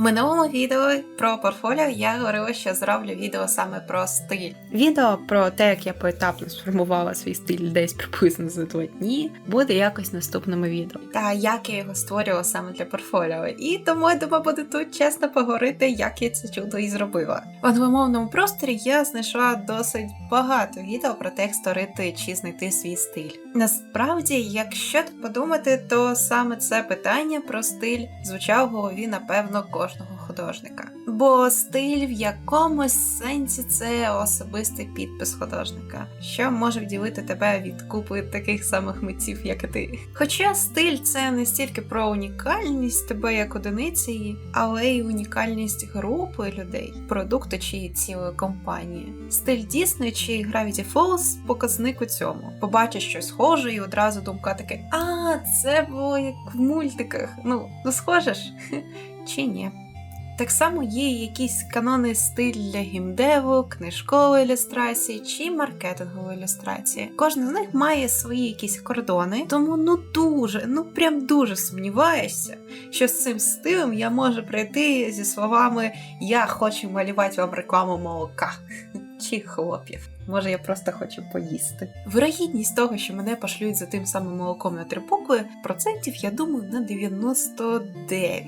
Минулому відео про портфоліо я говорила, що зроблю відео саме про стиль. Відео про те, як я поетапно сформувала свій стиль десь приблизно за два дні, буде якось наступному відео. Та як я його створювала саме для портфоліо. І тому я думаю, буду тут чесно поговорити, як я це чудо і зробила. В англомовному просторі я знайшла досить багато відео про те, як створити чи знайти свій стиль. Насправді, якщо подумати, то саме це питання про стиль звучало в голові, напевно, кожного художника. Бо стиль в якомусь сенсі це особистий підпис художника, що може відділити тебе від купи таких самих митців, як і ти. Хоча стиль це не стільки про унікальність тебе як одиниці, але й унікальність групи людей, продукту чи цілої компанії. Стиль Disney чи Gravity Falls показник у цьому. Побачиш щось схоже, і одразу думка таке: а, це було як в мультиках. Ну, ну схоже ж? Чи ні? Так само є якісь канони стиль для гімдеву, книжкової ілюстрації чи маркетингової ілюстрації. Кожна з них має свої якісь кордони, тому ну дуже, ну прям дуже сумніваюся, що з цим стилем я можу прийти зі словами Я хочу малювати вам рекламу молока чи хлопів. Може, я просто хочу поїсти. Вирогідність того, що мене пошлють за тим самим молоком на три букви, процентів, я думаю, на 99.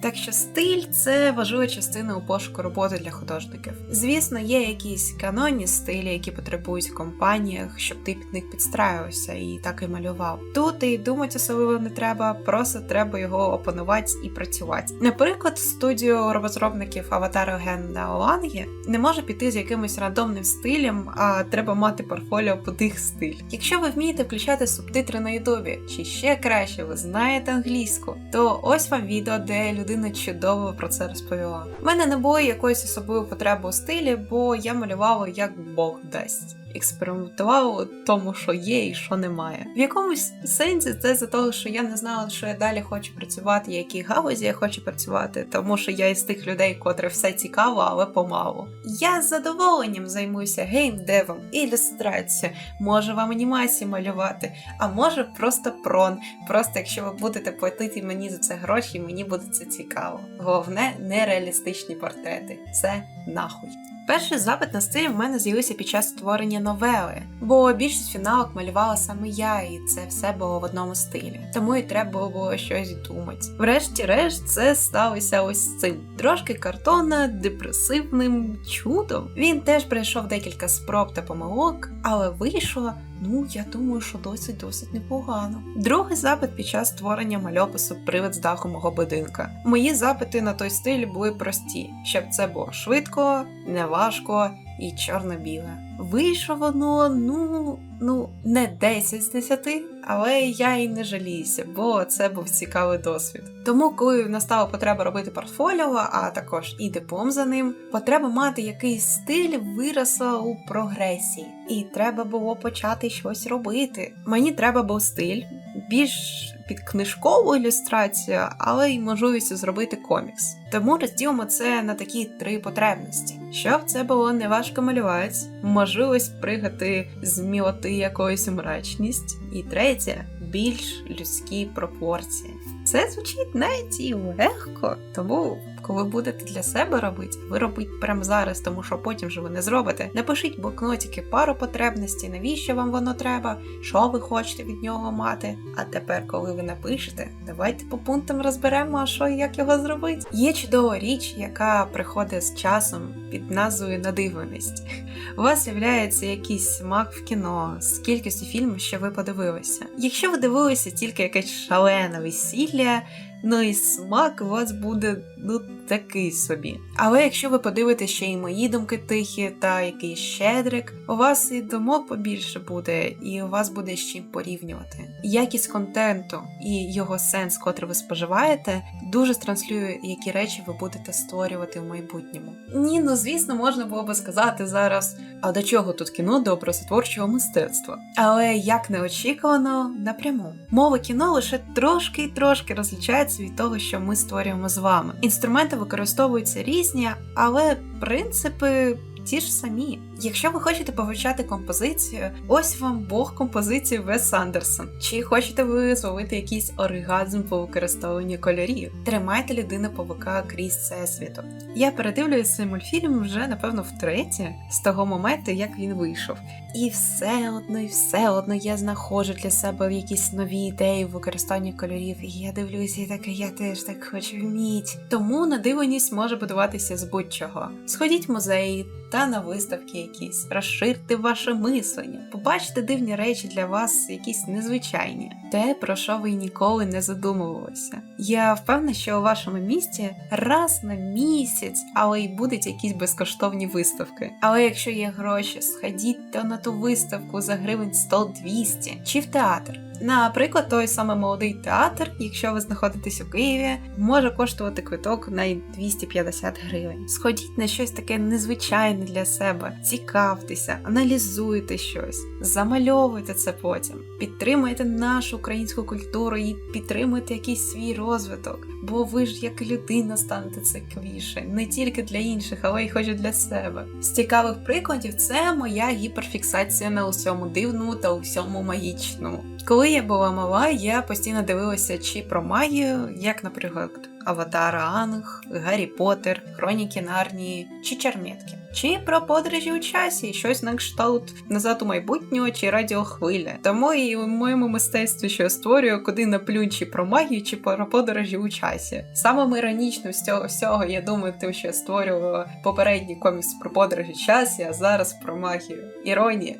Так що стиль це важлива частина у пошуку роботи для художників. Звісно, є якісь канонні стилі, які потребують в компаніях, щоб ти під них підстраювався і так і малював. Тут і думати особливо не треба, просто треба його опанувати і працювати. Наприклад, студію розробників аватару Генда Олангі не може піти з якимось рандомним стилем, а треба мати портфоліо під їх стиль. Якщо ви вмієте включати субтитри на Ютубі, чи ще краще ви знаєте англійську, то ось вам відео, де людина чудово про це розповіла. У мене не було якоїсь особливої потреби у стилі, бо я малювала як Бог дасть. Експериментувала у тому, що є і що немає. В якомусь сенсі це за того, що я не знала, що я далі хочу працювати, які галузі я хочу працювати, тому що я із тих людей, котрих все цікаво, але помалу. Я з задоволенням займуся геймдевом, ілюстрацією, можу вам анімації малювати, а може просто прон. Просто якщо ви будете платити мені за це гроші, мені буде це цікаво. Головне, нереалістичні портрети. Це нахуй. Перший запит на стиль в мене з'явився під час створення новели, бо більшість фіналок малювала саме я, і це все було в одному стилі. Тому і треба було щось думати. Врешті-решт, це сталося ось цим. Трошки картона, депресивним чудом. Він теж пройшов декілька спроб та помилок, але вийшло. Ну, я думаю, що досить досить непогано. Другий запит під час створення мальопису привид з даху мого будинка. Мої запити на той стиль були прості, щоб це було швидко, неважко і чорно-біле. Вийшло воно, ну, ну, не 10 з 10, але я і не жаліюся, бо це був цікавий досвід. Тому, коли настала потреба робити портфоліо, а також і диплом за ним, потреба мати якийсь стиль виросла у прогресії, і треба було почати щось робити. Мені треба був стиль більш під книжкову ілюстрацію, але й можливість зробити комікс. Тому розділимо це на такі три потребності. Щоб це було неважко малювати, можливість пригати з мілоти якоюсь мрачність, і третє більш людські пропорції. Це звучить навіть і легко, тому коли будете для себе робити, ви робіть прямо зараз, тому що потім же ви не зробите. Напишіть блокнотики пару потребностей, навіщо вам воно треба, що ви хочете від нього мати. А тепер, коли ви напишете, давайте по пунктам розберемо, а що і як його зробити. Є чудова річ, яка приходить з часом під назвою надивленість. У вас з'являється якийсь смак в кіно з кількістю фільмів, що ви подивилися. Якщо ви дивилися тільки якесь шалене весілля, ну і смак у вас буде ну такий собі. Але якщо ви подивитесь ще й мої думки тихі та якийсь щедрик, у вас і думок побільше буде, і у вас буде з чим порівнювати. Якість контенту і його сенс, котрий ви споживаєте, дуже транслює, які речі ви будете створювати в майбутньому. Ні, ну звісно, можна було би сказати зараз, а до чого тут кіно до образотворчого мистецтва? Але як неочікувано, напряму. Мова кіно лише трошки й трошки розлічається від того, що ми створюємо з вами. Інструменти використовуються різні, але принципи ті ж самі. Якщо ви хочете повивчати композицію, ось вам бог композиції Вес Андерсон. Чи хочете ви зловити якийсь оригазм по використовуванню кольорів? Тримайте людину павука крізь всесвіту. Я передивлююся цей мультфільм вже напевно втретє з того моменту, як він вийшов. І все одно, і все одно я знаходжу для себе якісь нові ідеї в використанні кольорів. І я дивлюся, і таке, я теж так хочу вміть. Тому надивленість може будуватися з будь-чого. Сходіть в музеї та на виставки якісь, розширте ваше мислення, побачите дивні речі для вас, якісь незвичайні, те, про що ви ніколи не задумувалися. Я впевнена, що у вашому місті раз на місяць, але й будуть якісь безкоштовні виставки. Але якщо є гроші, сходіть то на ту виставку за гривень 100-200 чи в театр. Наприклад, той самий молодий театр, якщо ви знаходитесь у Києві, може коштувати квиток на 250 гривень. Сходіть на щось таке незвичайне для себе, цікавтеся, аналізуйте щось, замальовуйте це потім, підтримуйте нашу українську культуру і підтримуйте якийсь свій розвиток. Бо ви ж як людина станете цікавіше, не тільки для інших, але й хоч і для себе. З цікавих прикладів це моя гіперфіксація на усьому дивному та усьому магічному. Коли я була мала, я постійно дивилася чи про магію, як, наприклад, Аватара Анг, Гаррі Поттер, Хроніки Нарнії чи Черметки. Чи про подорожі у часі, щось на кшталт назад у майбутнього чи радіохвиля. Тому і у моєму мистецтві, що я створюю, куди наплюнь чи про магію, чи про подорожі у часі. Самим іронічним з цього всього, я думаю, тим, що я створювала попередній комікс про подорожі в часі, а зараз про магію. Іронія.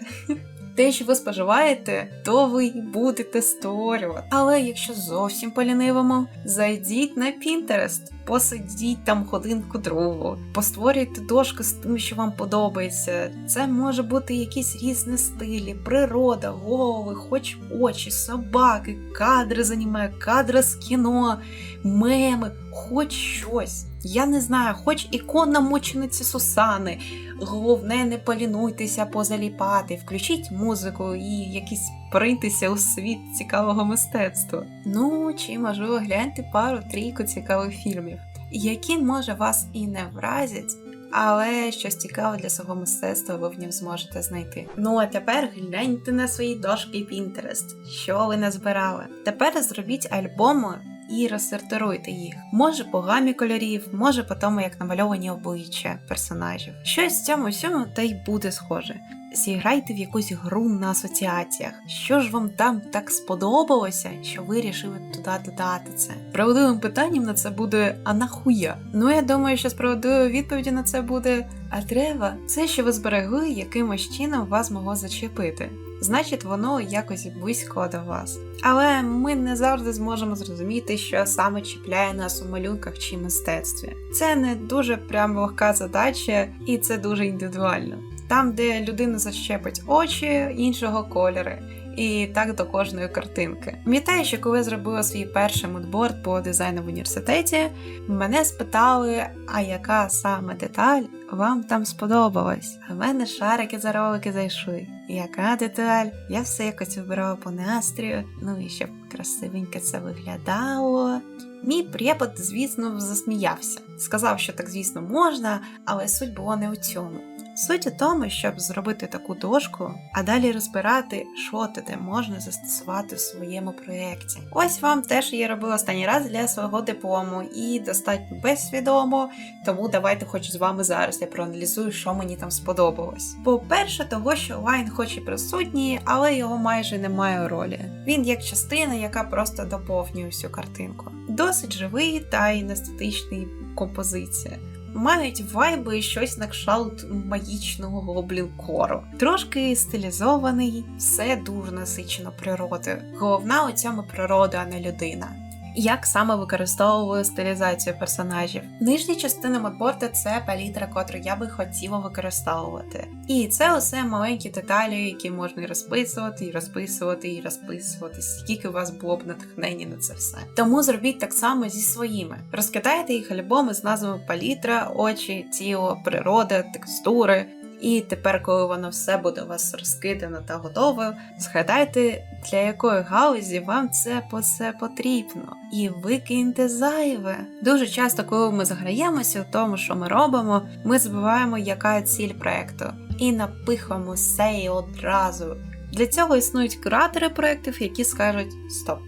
Те, що ви споживаєте, то ви й будете створювати. Але якщо зовсім полінивимо, зайдіть на Pinterest, посидіть там годинку другу, постворюйте дошки з тим, що вам подобається. Це може бути якісь різні стилі, природа, голови, хоч очі, собаки, кадри з аніме, кадри з кіно, меми, хоч щось. Я не знаю, хоч ікона мучениці Сусани. Головне, не полінуйтеся позаліпати, включіть музику і якісь притися у світ цікавого мистецтва. Ну чи можливо гляньте пару-трійку цікавих фільмів, які може вас і не вразять. Але щось цікаве для свого мистецтва ви в ньому зможете знайти. Ну а тепер гляньте на свої дошки Pinterest, що ви назбирали. Тепер зробіть альбоми і розсортируйте їх. Може по гамі кольорів, може по тому, як намальовані обличчя персонажів. Щось в цьому всьому та й буде схоже. Зіграйте в якусь гру на асоціаціях. Що ж вам там так сподобалося, що ви рішили туди додати це? Правдивим питанням на це буде а нахуя? Ну я думаю, що справедливою відповіді на це буде а треба. Це, що ви зберегли, якимось чином вас могло зачепити. Значить, воно якось близько до вас. Але ми не завжди зможемо зрозуміти, що саме чіпляє нас у малюнках чи мистецтві. Це не дуже прям легка задача, і це дуже індивідуально. Там, де людина защепить очі іншого кольору, і так до кожної картинки. Пам'ятаю, що коли зробила свій перший мудборд по дизайну в університеті, мене спитали, а яка саме деталь вам там сподобалась? А в мене шарики за ролики зайшли. Яка деталь? Я все якось вибирала по настрію, ну і щоб красивенько це виглядало. Мій препод, звісно, засміявся. Сказав, що так, звісно, можна, але суть була не у цьому. Суть у тому, щоб зробити таку дошку, а далі розбирати, що ти де можна застосувати в своєму проєкті. Ось вам теж я робила останній раз для свого диплому і достатньо безсвідомо, тому давайте хоч з вами зараз я проаналізую, що мені там сподобалось. По-перше, того, що лайн хоч і присутній, але його майже немає ролі. Він як частина, яка просто доповнює всю картинку. Досить живий та й нестетичний композиція мають вайби щось на кшталт магічного гоблінкору. Трошки стилізований, все дуже насичено природи. Головна у цьому природа, а не людина. Як саме використовую стилізацію персонажів? Нижня частина модборда це палітра, котру я би хотіла використовувати. І це усе маленькі деталі, які можна розписувати, і розписувати, і розписувати, скільки у вас було б натхнення на це все. Тому зробіть так само зі своїми. Розкидайте їх альбоми з назвами палітра, очі, тіло, природа, текстури. І тепер, коли воно все буде у вас розкидано та готове, згадайте, для якої галузі вам це по потрібно. І викиньте зайве. Дуже часто, коли ми заграємося в тому, що ми робимо, ми забуваємо, яка ціль проекту. і напихуємо все і одразу. Для цього існують куратори проєктів, які скажуть стоп.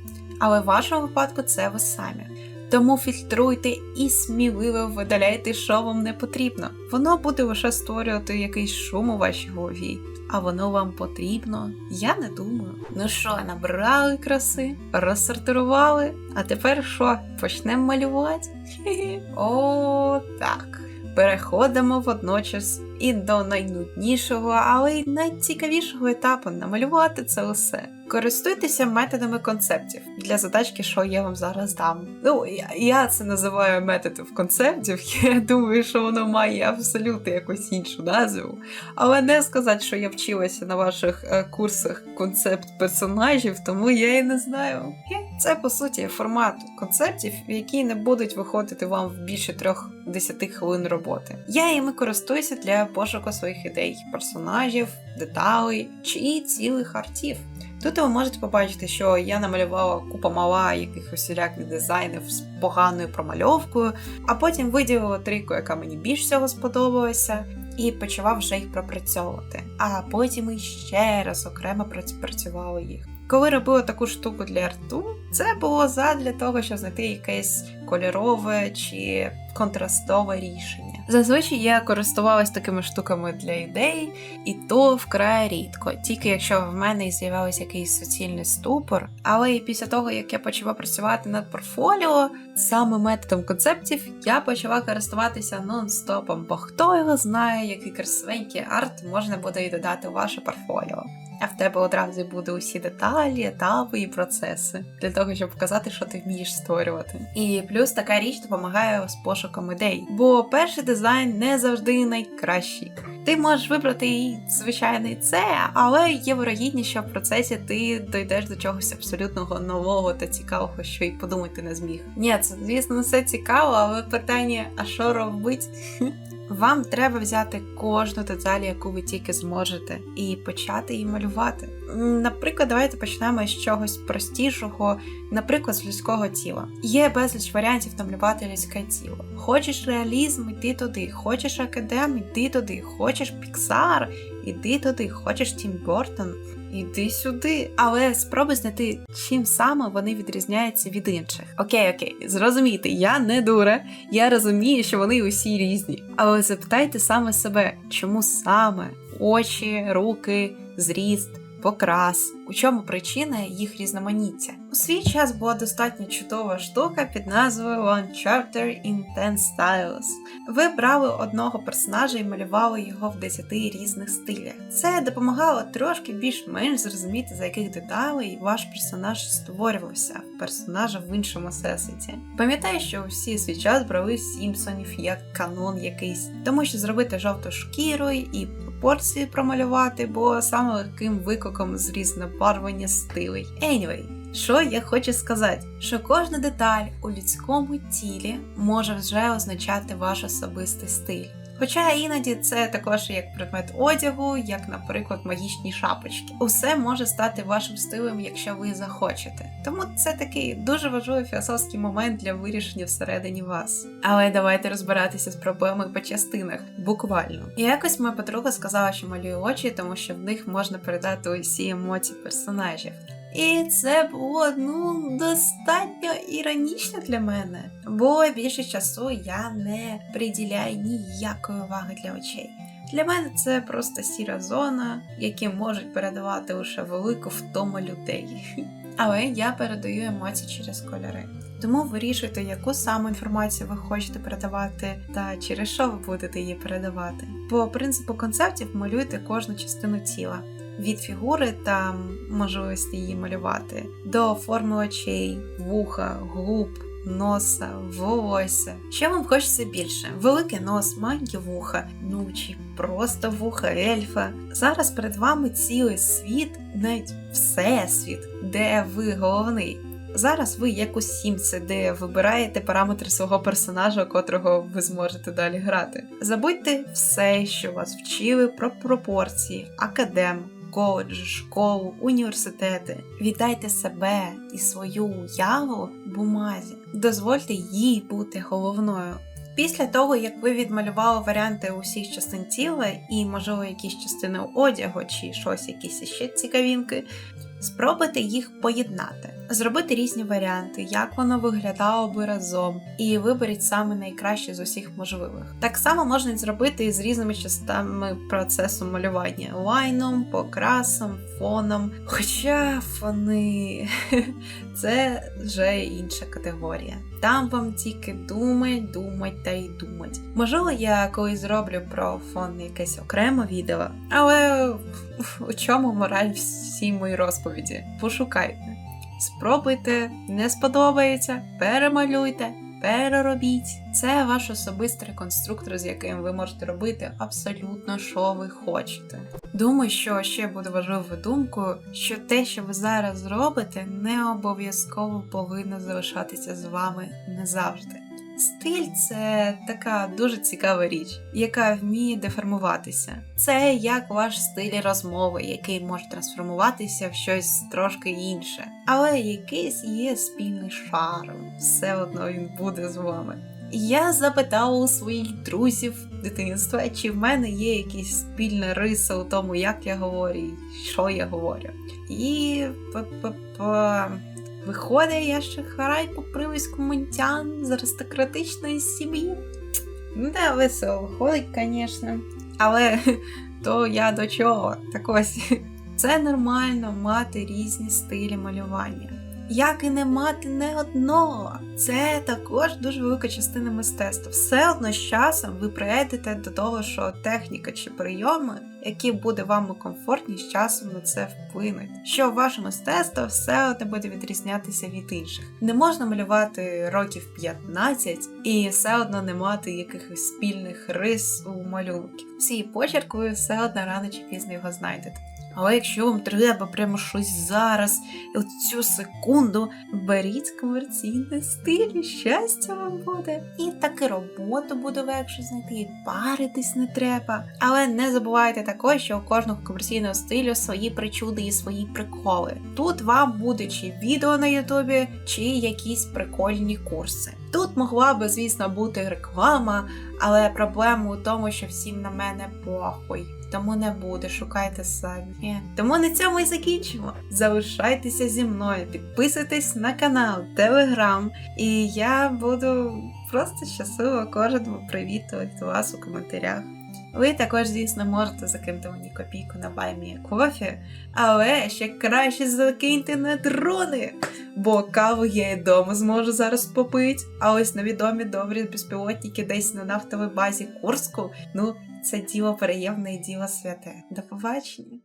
Але в вашому випадку це ви самі. Тому фільтруйте і сміливо видаляйте, що вам не потрібно. Воно буде лише створювати якийсь шум у вашій голові. А воно вам потрібно? Я не думаю. Ну що, набрали краси, розсортирували, а тепер що, почнемо малювати? О, так. Переходимо водночас і до найнуднішого, але й найцікавішого етапу намалювати це усе. Користуйтеся методами концептів для задачки, що я вам зараз дам. Ну, я, це називаю методом концептів. Я думаю, що воно має абсолютно якусь іншу назву. Але не сказати, що я вчилася на ваших е, курсах концепт персонажів, тому я і не знаю. Це по суті формат концептів, які не будуть виходити вам в більше трьох десяти хвилин роботи. Я іми користуюся для пошуку своїх ідей, персонажів, деталей чи цілих артів. Тут ви можете побачити, що я намалювала купа мала якихось усіляких дизайнів з поганою промальовкою, а потім виділила трійку, яка мені більш всього сподобалася, і почала вже їх пропрацьовувати. А потім іще раз окремо працювала їх. Коли робила таку штуку для арту, це було задля того, щоб знайти якесь кольорове чи контрастове рішення. Зазвичай я користувалась такими штуками для ідей, і то вкрай рідко, тільки якщо в мене з'явився якийсь суцільний ступор. Але і після того, як я почала працювати над портфоліо, саме методом концептів я почала користуватися нон-стопом, бо хто його знає, який красивенький арт можна буде і додати у ваше портфоліо. А в тебе одразу буде усі деталі, етапи і процеси для того, щоб показати, що ти вмієш створювати. І плюс така річ допомагає з пошуком ідей, бо перший дизайн не завжди найкращий. Ти можеш вибрати і звичайний це, але є вирогідність, що в процесі ти дійдеш до чогось абсолютного нового та цікавого, що й подумати не зміг. Ні, це звісно все цікаво, але питання: а що робити? Вам треба взяти кожну деталь, яку ви тільки зможете, і почати її малювати. Наприклад, давайте почнемо з чогось простішого, наприклад, з людського тіла. Є безліч варіантів намалювати людське тіло. Хочеш реалізм, йди туди, хочеш академ, йди туди, хочеш Піксар, іди туди, хочеш Тім Бортон, іди сюди. Але спробуй знайти, чим саме вони відрізняються від інших. Окей, окей, зрозумійте, я не дура, я розумію, що вони усі різні. Але запитайте саме себе, чому саме очі, руки, зріст покрас, у чому причина їх різноманіття. У свій час була достатньо чудова штука під назвою One Chapter in Ten Styles. Ви брали одного персонажа і малювали його в 10 різних стилях. Це допомагало трошки більш-менш зрозуміти, за яких деталей ваш персонаж створювався персонажа в іншому всесвіті. Пам'ятаю, що всі свій час брали Сімпсонів як канон якийсь, тому що зробити жовту шкіру і пропорції промалювати, бо саме легким викоком з парвання стилей. Anyway, що я хочу сказати, що кожна деталь у людському тілі може вже означати ваш особистий стиль. Хоча іноді це також як предмет одягу, як, наприклад, магічні шапочки. Усе може стати вашим стилем, якщо ви захочете. Тому це такий дуже важливий філософський момент для вирішення всередині вас. Але давайте розбиратися з проблемою по частинах, буквально. Якось моя подруга сказала, що малює очі, тому що в них можна передати усі емоції персонажів. І це було ну достатньо іронічно для мене, бо більше часу я не приділяю ніякої уваги для очей. Для мене це просто сіра зона, які можуть передавати лише велику втому людей. Але я передаю емоції через кольори. Тому вирішуйте, яку саме інформацію ви хочете передавати, та через що ви будете її передавати. По принципу концептів малюйте кожну частину тіла від фігури та можливості її малювати, до форми очей, вуха, губ, носа, волосся. Що вам хочеться більше? Великий нос, маленькі вуха, ну чи просто вуха ельфа. Зараз перед вами цілий світ, навіть всесвіт, де ви головний. Зараз ви як у сімці, де вибираєте параметри свого персонажа, котрого ви зможете далі грати. Забудьте все, що вас вчили про пропорції, академ, коледжі, школу, університети. Вітайте себе і свою уяву бумазі. Дозвольте їй бути головною. Після того, як ви відмалювали варіанти усіх частин тіла і, можливо, якісь частини одягу чи щось, якісь ще цікавінки, спробуйте їх поєднати, зробити різні варіанти, як воно виглядало би разом, і виберіть саме найкраще з усіх можливих. Так само можна зробити і з різними частинами процесу малювання: лайном, покрасом, фоном. Хоча фони це вже інша категорія. Там вам тільки думать, думать та й думать. Можливо, я колись зроблю про фон якесь окреме відео, але у чому мораль всій моїй розповіді? Пошукайте. Спробуйте, не сподобається, перемалюйте, переробіть. Це ваш особистий конструктор, з яким ви можете робити абсолютно що ви хочете. Думаю, що ще буде важливою думкою, що те, що ви зараз робите, не обов'язково повинно залишатися з вами назавжди. Стиль це така дуже цікава річ, яка вміє деформуватися. Це як ваш стиль розмови, який може трансформуватися в щось трошки інше. Але якийсь є спільний шарм, все одно він буде з вами. Я запитала у своїх друзів дитинства, чи в мене є якісь спільна риса у тому, як я говорю що я говорю. І п-п-п... Виходить, я ще харай по привиську мунтян з аристократичної сім'ї. Ну, да, весело виходить, звісно. Але то я до чого? Так ось, це нормально мати різні стилі малювання. Як і не мати не одного. Це також дуже велика частина мистецтва. Все одно з часом ви прийдете до того, що техніка чи прийоми, які буде вам комфортні, з часом на це вплинуть. Що ваше мистецтво все одно буде відрізнятися від інших. Не можна малювати років 15 і все одно не мати якихось спільних рис у малюнків. Всі почерк ви все одно рано чи пізно його знайдете. Але якщо вам треба прямо щось зараз, от цю секунду, беріть комерційний стиль, щастя вам буде. І таки роботу буде легше знайти, і паритись не треба. Але не забувайте також, що у кожного комерційного стилю свої причуди і свої приколи. Тут вам буде чи відео на Ютубі, чи якісь прикольні курси. Тут могла би, звісно, бути реклама, але проблема у тому, що всім на мене похуй. Тому не буде, шукайте самі. Тому на цьому і закінчимо. Залишайтеся зі мною, підписуйтесь на канал, телеграм, і я буду просто щаслива кожному привітувати вас у коментарях. Ви також, звісно, можете закинути мені копійку на баймі кофі, але ще краще закиньте на дрони, бо каву я і вдома зможу зараз попити. А ось невідомі добрі безпілотники десь на нафтовій базі Курську. Ну, це діло приємне і діло святе. До побачення!